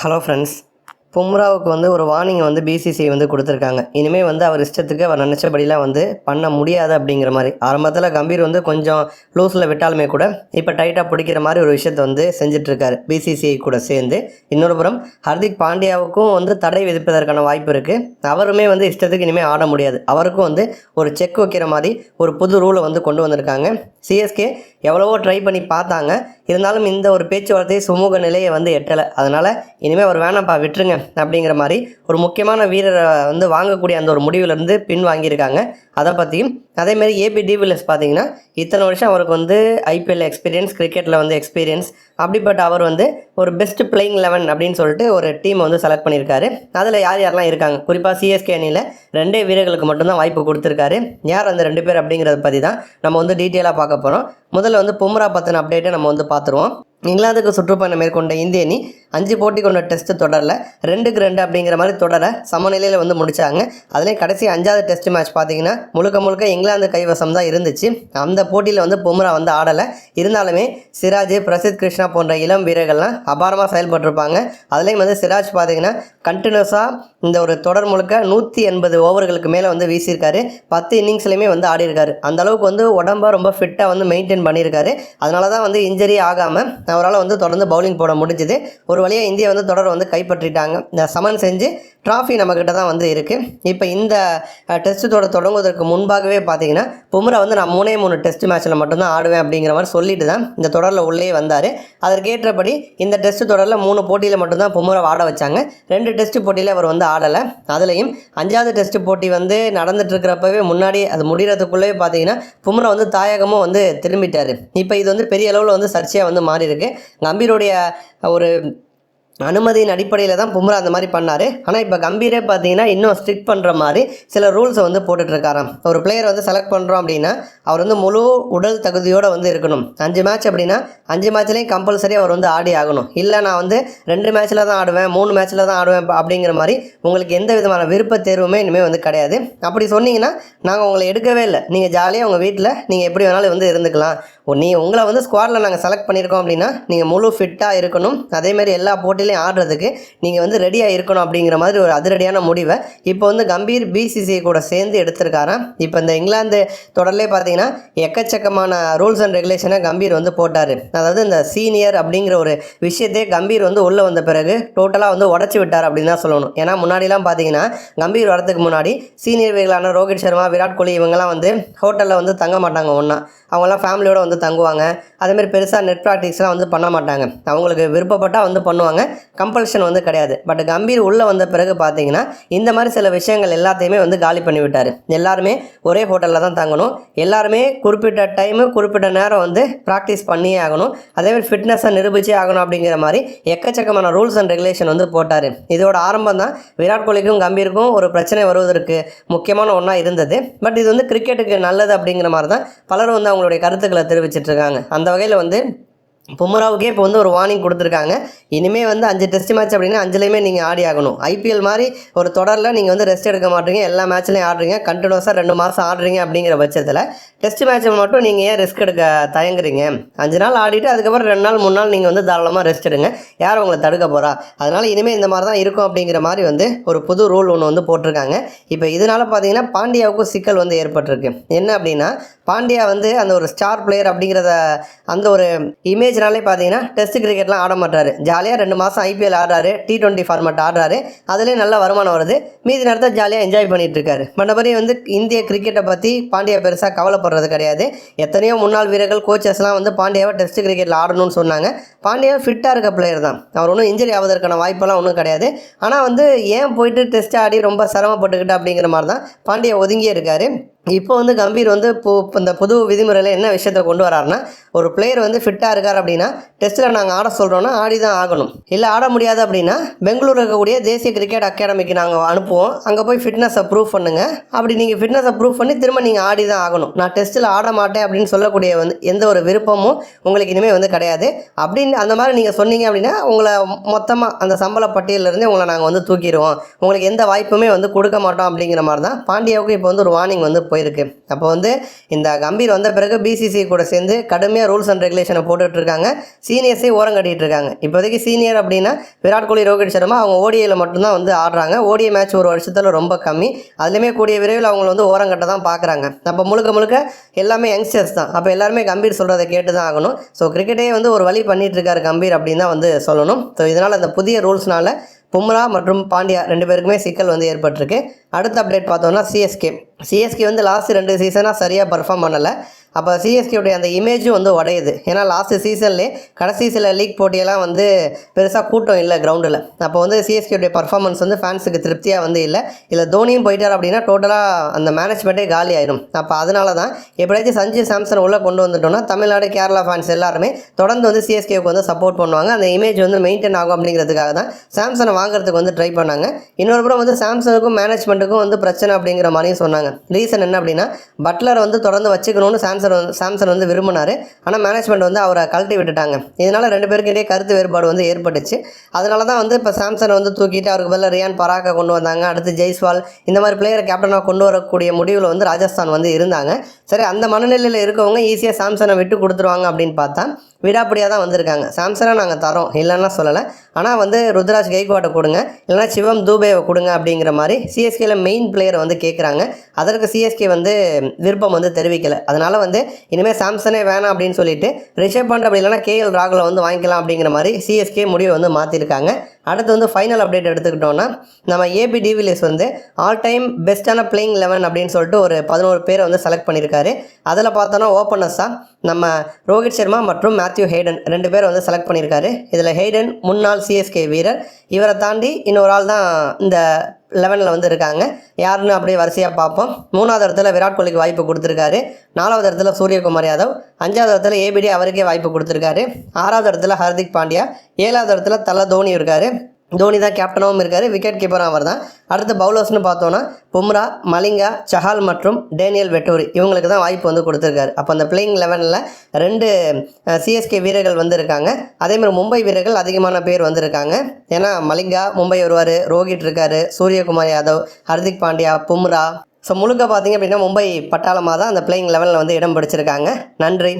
Hello friends பும்ராவுக்கு வந்து ஒரு warning வந்து பிசிசிஐ வந்து கொடுத்துருக்காங்க. இனிமேல் வந்து அவர் இஷ்டத்துக்கு அவர் நினச்சபடிலாம் வந்து பண்ண முடியாது அப்படிங்கிற மாதிரி. ஆரம்பத்தில் கம்பீர் வந்து கொஞ்சம் லூஸில் விட்டாலுமே கூட இப்போ டைட்டாக பிடிக்கிற மாதிரி ஒரு விஷயத்தை வந்து செஞ்சிட்ருக்காரு பிசிசிஐ கூட சேர்ந்து. இன்னொரு புறம் ஹர்திக் பாண்டியாவுக்கும் வந்து தடை விதிப்பதற்கான வாய்ப்பு இருக்குது அவருமே வந்து இஷ்டத்துக்கு இனிமேல் ஆட முடியாது. அவருக்கும் வந்து ஒரு செக் வைக்கிற மாதிரி ஒரு புது ரூலை வந்து கொண்டு வந்திருக்காங்க. சிஎஸ்கே எவ்வளவோ ட்ரை பண்ணி பார்த்தாங்க. இருந்தாலும் இந்த ஒரு பேச்சுவார்த்தை சுமூக நிலையை வந்து எட்டலை. அதனால் இனிமேல் அவர் வேணாம்ப்பா விட்டுருங்க அப்படிங்கிற மாதிரி ஒரு முக்கியமான வீரரை வந்து வாங்கக்கூடிய அந்த ஒரு முடிவிலேருந்து பின் வாங்கியிருக்காங்க. அதை பற்றியும் அதேமாரி ஏபி டிவிலஸ் பார்த்தீங்கன்னா இத்தனை வருஷம் அவருக்கு வந்து ஐபிஎல் எக்ஸ்பீரியன்ஸ் கிரிக்கெட்டில் வந்து எக்ஸ்பீரியன்ஸ் அப்படிப்பட்ட அவர் வந்து ஒரு பெஸ்ட் பிளேயிங் லெவன் அப்படின்னு சொல்லிட்டு ஒரு டீமை வந்து செலக்ட் பண்ணியிருக்காரு. அதில் யார் யாரெல்லாம் இருக்காங்க? குறிப்பாக சிஎஸ்கே அணியில் ரெண்டே வீரர்களுக்கு மட்டும்தான் வாய்ப்பு கொடுத்துருக்காரு. யார் அந்த ரெண்டு பேர் அப்படிங்கிறத பற்றி தான் நம்ம வந்து டீட்டெயிலாக பார்க்க போகிறோம் முதல்ல வந்து பும்ரா பத்தின அப்டேட்டை நம்ம வந்து பார்த்துருவோம். இங்கிலாந்துக்கு சுற்றுப்பயணம் மேற்கொண்ட இந்திய அணி அஞ்சு போட்டி கொண்ட டெஸ்ட் தொடரில். ரெண்டுக்கு ரெண்டு அப்படிங்கிற மாதிரி தொடரை சமநிலையில் வந்து முடித்தாங்க அதுலேயும் கடைசி அஞ்சாவது டெஸ்ட் மேட்ச் பார்த்தீங்கன்னா முழுக்க முழுக்க இங்கிலாந்து கைவசம் தான் இருந்துச்சு. அந்த போட்டியில் வந்து பும்ரா வந்து ஆடலை. இருந்தாலுமே சிராஜ் பிரசித் கிருஷ்ணா போன்ற இளம் வீரர்கள்லாம் அபாரமாக செயல்பட்டிருப்பாங்க. அதுலேயும் வந்து சிராஜ் பார்த்தீங்கன்னா கண்டினியூஸாக இந்த ஒரு தொடர் முழுக்க நூற்றி எண்பது ஓவர்களுக்கு மேலே வந்து வீசியிருக்காரு. பத்து இன்னிங்ஸ்லையுமே வந்து ஆடியிருக்காரு. அந்த அளவுக்கு வந்து உடம்பை ரொம்ப ஃபிட்டாக வந்து மெயின்டைன் பண்ணியிருக்காரு. அதனால தான் வந்து இன்ஜரி ஆகாமல் அவரால் வந்து தொடர்ந்து பவுலிங் போட முடிஞ்சுது. ஒரு ஒரு வழியாக இந்தியா வந்து தொடரை வந்து கைப்பற்றிட்டாங்க. இந்த சமன் செஞ்சு ட்ராஃபி நம்மக்கிட்ட தான் வந்து இருக்குது இப்போ இந்த டெஸ்ட் தொடர் தொடங்குவதற்கு முன்பாகவே பார்த்தீங்கன்னா பும்ரா வந்து நான் மூணே மூணு டெஸ்ட் மேட்ச்சில் மட்டும்தான் ஆடுவேன் அப்படிங்கிற மாதிரி சொல்லிட்டு தான் இந்த தொடரில் உள்ளே வந்தார். அதற்கேற்றபடி இந்த டெஸ்ட் தொடரில் மூணு போட்டியில் மட்டும்தான் பும்ரா ஆட வச்சாங்க. ரெண்டு டெஸ்ட் போட்டியில் அவர் வந்து ஆடலை. அதுலேயும் அஞ்சாவது டெஸ்ட் போட்டி வந்து நடந்துட்டுருக்கிறப்பவே முன்னாடி அது முடிகிறதுக்குள்ளே பார்த்தீங்கன்னா பும்ரா வந்து தாயகமும் வந்து திரும்பிட்டார். இப்போ இது வந்து பெரிய அளவில் வந்து சர்ச்சையாக வந்து மாறி இருக்கு கம்பீருடைய ஒரு அனுமதியின் அடிப்படையில் தான் பும்ரா அந்த மாதிரி பண்ணார். ஆனால் இப்போ கம்பீரே பார்த்தீங்கன்னா இன்னும் ஸ்ட்ரிக்ட் பண்ணுற மாதிரி சில ரூல்ஸை வந்து போட்டுட்ருக்காராம். ஒரு பிளேயர் வந்து செலக்ட் பண்ணுறோம் அப்படின்னா அவர் வந்து முழு உடல் தகுதியோடு வந்து இருக்கணும். அஞ்சு மேட்ச் அப்படின்னா அஞ்சு மேட்ச்லேயும் கம்பல்சரி அவர் வந்து ஆடி ஆகணும். இல்லை நான் வந்து ரெண்டு மேட்ச்சில் தான் ஆடுவேன் மூணு மேட்ச்சில் தான் ஆடுவேன் அப்படிங்கிற மாதிரி உங்களுக்கு எந்த விதமான விருப்ப தேர்வுமே இனிமேல் வந்து கிடையாது. அப்படி சொன்னீங்கன்னா நாங்கள் உங்களை எடுக்கவே இல்லை. நீங்கள் ஜாலியாக உங்கள் வீட்டில் நீங்கள் எப்படி வேணாலும் வந்து இருந்துக்கலாம். நீ உங்களை வந்து ஸ்குவாடில் நாங்கள் செலக்ட் பண்ணியிருக்கோம் அப்படின்னா நீங்கள் முழு ஃபிட்டாக இருக்கணும். அதேமாதிரி எல்லா போட்டிலையும் ஆடுறதுக்கு நீங்கள் வந்து ரெடியாக இருக்கணும் அப்படிங்கிற மாதிரி ஒரு அதிரடியான முடிவை இப்போ வந்து கம்பீர் பிசிசிஐ கூட சேர்ந்து எடுத்திருக்காராம். இப்போ இந்த இங்கிலாந்து தொடர்லேயே பார்த்தீங்கன்னா எக்கச்சக்கமான ரூல்ஸ் அண்ட் ரெகுலேஷனை கம்பீர் வந்து போட்டார். அதாவது இந்த சீனியர் அப்படிங்கிற ஒரு விஷயத்தையே கம்பீர் வந்து உள்ளே வந்த பிறகு டோட்டலாக வந்து உடச்சி விட்டார் அப்படின்னு தான் சொல்லணும். ஏன்னா முன்னாடிலாம் பார்த்தீங்கன்னா கம்பீர் வரதுக்கு முன்னாடி சீனியர் வீரர்களான ரோஹித் சர்மா விராட் கோலி இவங்கெல்லாம் வந்து ஹோட்டலில் வந்து தங்க மாட்டாங்க ஒன்றா அவங்கெல்லாம் ஃபேமிலியோடு வந்து தங்குவாங்க. அதேமாதிரி பெருசாக நெட் ப்ராக்டிக்ஸ்லாம் வந்து பண்ண மாட்டாங்க. அவங்களுக்கு விருப்பப்பட்டால் வந்து பண்ணுவாங்க. கம்பல்ஷன் வந்து கிடையாது. பட் கம்பீர் உள்ளே வந்த பிறகு பார்த்தீங்கன்னா இந்த மாதிரி சில விஷயங்கள் எல்லாத்தையுமே வந்து காலி பண்ணி விட்டார். எல்லாருமே ஒரே ஹோட்டலில் தான் தங்கணும். எல்லாருமே குறிப்பிட்ட டைமு குறிப்பிட்ட நேரம் வந்து ப்ராக்டிஸ் பண்ணியே ஆகணும். அதேமாதிரி ஃபிட்னஸை நிரூபிச்சே ஆகணும் அப்படிங்கிற மாதிரி எக்கச்சக்கமான ரூல்ஸ் அண்ட் ரெகுலேஷன் வந்து போட்டார். இதோட ஆரம்பம் தான் விராட் கோலிக்கும் கம்பீருக்கும் ஒரு பிரச்சனை வருவதற்கு முக்கியமான ஒன்றா இருந்தது. பட் இது வந்து கிரிக்கெட்டுக்கு நல்லது அப்படிங்கிற மாதிரி தான் பலரும் வந்து அவங்களுடைய கருத்துக்களை தெரிவிச்சிட்டு இருக்காங்க. அந்த வகையில் வந்து பும்ராவுக்கே இப்போ வந்து ஒரு வார்னிங் கொடுத்துருக்காங்க. இனிமேல் வந்து அஞ்சு டெஸ்ட் மேட்ச் அப்படின்னா அஞ்சுலேயுமே நீங்கள் ஆடி ஆகணும். ஐபிஎல் மாதிரி ஒரு தொடரில் நீங்கள் வந்து ரெஸ்ட் எடுக்க மாட்டீங்க. எல்லா மேட்ச்லையும் ஆடுறீங்க. கண்டினியூஸாக ரெண்டு மாதம் ஆடுறீங்க அப்படிங்கிற பட்சத்தில் டெஸ்ட் மேட்ச்சை மட்டும் நீங்கள் ஏன் ரிஸ்க் எடுக்க தயங்குறீங்க? அஞ்சு நாள் ஆடிட்டு அதுக்கப்புறம் ரெண்டு நாள் மூணு நாள் நீங்கள் வந்து தாராளமாக ரெஸ்ட் எடுங்க. யார் உங்களை தடுக்க போகிறா அதனால் இனிமேல் இந்த மாதிரி தான் இருக்கும் அப்படிங்கிற மாதிரி வந்து ஒரு புது ரூல் ஒன்று வந்து போட்டிருக்காங்க. இப்போ இதனால் பார்த்தீங்கன்னா பாண்டியாவுக்கும் சிக்கல் வந்து ஏற்பட்டிருக்கு. என்ன அப்படின்னா பாண்டியா வந்து அந்த ஒரு ஸ்டார் பிளேயர் அப்படிங்கிறத அந்த ஒரு இமேஜ் இமேஜ்னாலே பார்த்தீங்கன்னா டெஸ்ட் கிரிக்கெட்லாம் ஆட மாட்டாரு. ஜாலியாக ரெண்டு மாதம் ஐபிஎல் ஆடுறாரு டி டுவெண்ட்டி ஃபார்மேட் ஆடுறாரு. அதுலேயும் நல்ல வருமானம் வருது. மீதி நேரத்தை ஜாலியாக என்ஜாய் பண்ணிட்டு இருக்காரு மற்றபடி வந்து இந்திய கிரிக்கெட்டை பற்றி பாண்டியா பெருசாக கவலைப்படுறது கிடையாது. எத்தனையோ முன்னாள் வீரர்கள் கோச்சஸ்லாம் வந்து பாண்டியாவை டெஸ்ட் கிரிக்கெட்டில் ஆடணும்னு சொன்னாங்க. பாண்டியா ஃபிட்டாக இருக்க பிளேயர் தான். அவர் ஒன்றும் இன்ஜரி ஆவதற்கான வாய்ப்பெல்லாம் ஒன்றும் கிடையாது. ஆனால் வந்து ஏன் போயிட்டு டெஸ்ட் ஆடி ரொம்ப சிரமப்பட்டுக்கிட்டு அப்படிங்கிற மாதிரி தான் பாண்டியா ஒதுங்கியே இருக்காரு. இப்போ வந்து கம்பீர் வந்து இப்போ இந்த புது விதிமுறையில் என்ன விஷயத்தை கொண்டு வராருன்னா ஒரு பிளேயர் வந்து ஃபிட்டாக இருக்கார் அப்படின்னா டெஸ்ட்டில் நாங்கள் ஆட சொல்கிறோன்னா ஆடி தான் ஆகணும். இல்லை ஆட முடியாது அப்படின்னா பெங்களூர் இருக்கக்கூடிய தேசிய கிரிக்கெட் அகாடமிக்கு நாங்கள் அனுப்புவோம். அங்கே போய் ஃபிட்னஸை ப்ரூவ் பண்ணுங்கள் அப்படி நீங்கள் ஃபிட்னஸை ப்ரூவ் பண்ணி திரும்ப நீங்கள் ஆடி தான் ஆகணும். நான் டெஸ்ட்டில் ஆட மாட்டேன் அப்படின்னு சொல்லக்கூடிய வந்து எந்த ஒரு விருப்பமும் உங்களுக்கு இனிமேல் வந்து கிடையாது. அப்படின்னு அந்த மாதிரி நீங்கள் சொன்னீங்க அப்படின்னா உங்களை மொத்தமாக அந்த சம்பள பட்டியலிருந்து உங்களை நாங்கள் வந்து தூக்கிடுவோம். உங்களுக்கு எந்த வாய்ப்புமே வந்து கொடுக்க மாட்டோம் அப்படிங்கிற மாதிரி தான் பாண்டியாவுக்கு இப்போ வந்து ஒரு வார்னிங் வந்து போய் போயிருக்கு. அப்போ வந்து இந்த கம்பீர் வந்த பிறகு பிசிசி கூட சேர்ந்து கடுமையாக ரூல்ஸ் அண்ட் ரெகுலேஷனை போட்டுட்ருக்காங்க. சீனியர்ஸே ஓரம் கட்டிகிட்டு இருக்காங்க இப்போதைக்கு சீனியர் அப்படின்னா விராட் கோலி ரோஹித் சர்மா அவங்க ஓடிஐயில் மட்டும்தான் வந்து ஆடுறாங்க. ஓடிஐ மேட்ச் ஒரு வருஷத்தில் ரொம்ப கம்மி. அதுலேயுமே கூடிய விரைவில் அவங்கள வந்து ஓரம் கட்ட தான் பார்க்குறாங்க அப்போ முழுக்க முழுக்க எல்லாமே யங்ஸ்டர்ஸ் தான். அப்போ எல்லாருமே கம்பீர் சொல்கிறத கேட்டு தான் ஆகணும் ஸோ கிரிக்கெட்டே வந்து ஒரு வழி பண்ணிட்டு இருக்காரு கம்பீர் அப்படின்னு தான் வந்து சொல்லணும். ஸோ இதனால் அந்த புதிய ரூல்ஸ்னால பும்ரா மற்றும் பாண்டியா ரெண்டு பேருக்குமே சிக்கல் வந்து ஏற்பட்டிருக்கு. அடுத்த அப்டேட் பார்த்தோம்னா சிஎஸ்கே சிஎஸ்கே வந்து லாஸ்ட் ரெண்டு சீசனாக சரியாக பர்ஃபார்ம் பண்ணலை. அப்போ சிஎஸ்கேவுடைய அந்த இமேஜும் வந்து உடையுது. ஏன்னா லாஸ்ட் சீசன்லேயே கடைசி சில லீக் போட்டியெல்லாம் வந்து பெருசாக கூட்டம் இல்லை கிரவுண்டில் அப்போ வந்து சிஎஸ்கேவுடைய பர்ஃபார்மன்ஸ் வந்து ஃபேன்ஸுக்கு திருப்தியாக வந்து இல்லை. இல்லை தோனியும் போயிட்டார் அப்படின்னா டோட்டலாக அந்த மேனேஜ்மெண்ட்டே காலி ஆயிடும் அப்போ அதனால தான் எப்படியாச்சும் சஞ்சு சாம்சன் உள்ளே கொண்டு வந்துட்டோம்னா தமிழ்நாடு கேரளா ஃபேன்ஸ் எல்லாருமே தொடர்ந்து வந்து சிஎஸ்கேவுக்கு வந்து சப்போர்ட் பண்ணுவாங்க. அந்த இமேஜ் வந்து மெயின்டைன் ஆகும் அப்படிங்கிறதுக்காக தான் சாம்சனை வாங்குறதுக்கு வந்து ட்ரை பண்ணாங்க. இன்னொரு புறம் வந்து சாம்சனுக்கும் மேனேஜ்மெண்ட்டுக்கும் வந்து பிரச்சனை அப்படிங்கிற மாதிரியும் சொன்னாங்க. ரீசன் என்ன அப்படின்னா பட்லரை வந்து தொடர்ந்து வச்சுக்கணும்னு சாம்சன் வந்து சாம்சன் வந்து விரும்பினார். ஆனால் மேனேஜ்மெண்ட் வந்து அவரை கழட்டி விட்டுட்டாங்க. இதனால் ரெண்டு பேருக்கிட்டே இடையே கருத்து வேறுபாடு வந்து ஏற்பட்டுச்சு. அதனால தான் வந்து இப்போ சாம்சனை வந்து தூக்கிட்டு அவருக்கு பதிலாக ரியான் பராக்கை கொண்டு வந்தாங்க. அடுத்து ஜெய்ஸ்வால். இந்த மாதிரி பிளேயரை கேப்டனாக கொண்டு வரக்கூடிய முடிவில் வந்து ராஜஸ்தான் வந்து இருந்தாங்க. சரி அந்த மனநிலையில் இருக்கவங்க ஈஸியாக சாம்சனை விட்டு கொடுத்துருவாங்க அப்படின்னு பார்த்தா விடாப்படியாக தான் வந்திருக்காங்க. சாம்சனை நாங்கள் தரோம் இல்லைன்னா சொல்லலை. ஆனால் வந்து ருத்ராஜ் கெய்க்வாட்டை கொடுங்க இல்லைனா சிவம் தூபேவை கொடுங்க அப்படிங்கிற மாதிரி சிஎஸ்கேல மெயின் பிளேயரை வந்து கேட்குறாங்க அதற்கு சிஎஸ்கே வந்து விருப்பம் வந்து தெரிவிக்கலை. அதனால் வந்து வந்து இனிமேல் சாம்சனே வேணாம் அப்படின்னு சொல்லிட்டு ரிஷப் பண்ட் அப்படி இல்லைனா கேஎல் ராகுலை வந்து வாங்கிக்கலாம் அப்படிங்கிற மாதிரி சிஎஸ்கே முடிவை வந்து மாற்றிருக்காங்க அடுத்து வந்து ஃபைனல் அப்டேட் எடுத்துக்கிட்டோன்னா நம்ம ஏபி டிவிலியர்ஸ் வந்து ஆல் டைம் பெஸ்ட்டான பிளேயிங் லெவன் அப்படின்னு சொல்லிட்டு ஒரு பதினோரு பேரை வந்து செலக்ட் பண்ணியிருக்காரு. அதில் பார்த்தோன்னா ஓப்பனர்ஸாக நம்ம ரோஹித் சர்மா மற்றும் மேத்யூ ஹெய்டன் ரெண்டு பேரை வந்து செலக்ட் பண்ணியிருக்காரு. இதில் ஹெய்டன் முன்னாள் சிஎஸ்கே வீரர். இவரை தாண்டி இன்னொரு ஆள் தான் இந்த லெவனில் வந்து இருக்காங்க யாருன்னு அப்படியே வரிசையாக பார்ப்போம். மூணாவது இடத்துல விராட் கோலிக்கு வாய்ப்பு கொடுத்துருக்காரு. நாலாவது இடத்துல சூரியகுமார் யாதவ். அஞ்சாவது இடத்துல ஏபிடி அவருக்கே வாய்ப்பு கொடுத்துருக்காரு. ஆறாவது இடத்துல ஹர்திக் பாண்டியா. ஏழாவது இடத்துல தலை தோனி இருக்கார். தோனி தான் கேப்டனாகவும் இருக்கார். விக்கெட் கீப்பரும் அவர் தான் அடுத்து பவுலர்ஸ்னு பார்த்தோன்னா பும்ரா மலிங்கா சஹால் மற்றும் டேனியல் வெட்டூரி. இவங்களுக்கு தான் வாய்ப்பு வந்து கொடுத்துருக்காரு. அப்போ அந்த பிளேயிங் லெவனில் ரெண்டு சிஎஸ்கே வீரர்கள் வந்திருக்காங்க அதேமாதிரி மும்பை வீரர்கள் அதிகமான பேர் வந்திருக்காங்க ஏன்னா மலிங்கா மும்பை வருவார். ரோஹித் இருக்கார். சூரியகுமார் யாதவ் ஹர்திக் பாண்டியா பும்ரா. ஸோ முழுக்க பார்த்தீங்க அப்படின்னா மும்பை பட்டாளமாக தான் அந்த பிளேயிங் லெவலில் வந்து இடம் பிடிச்சிருக்காங்க. நன்றி.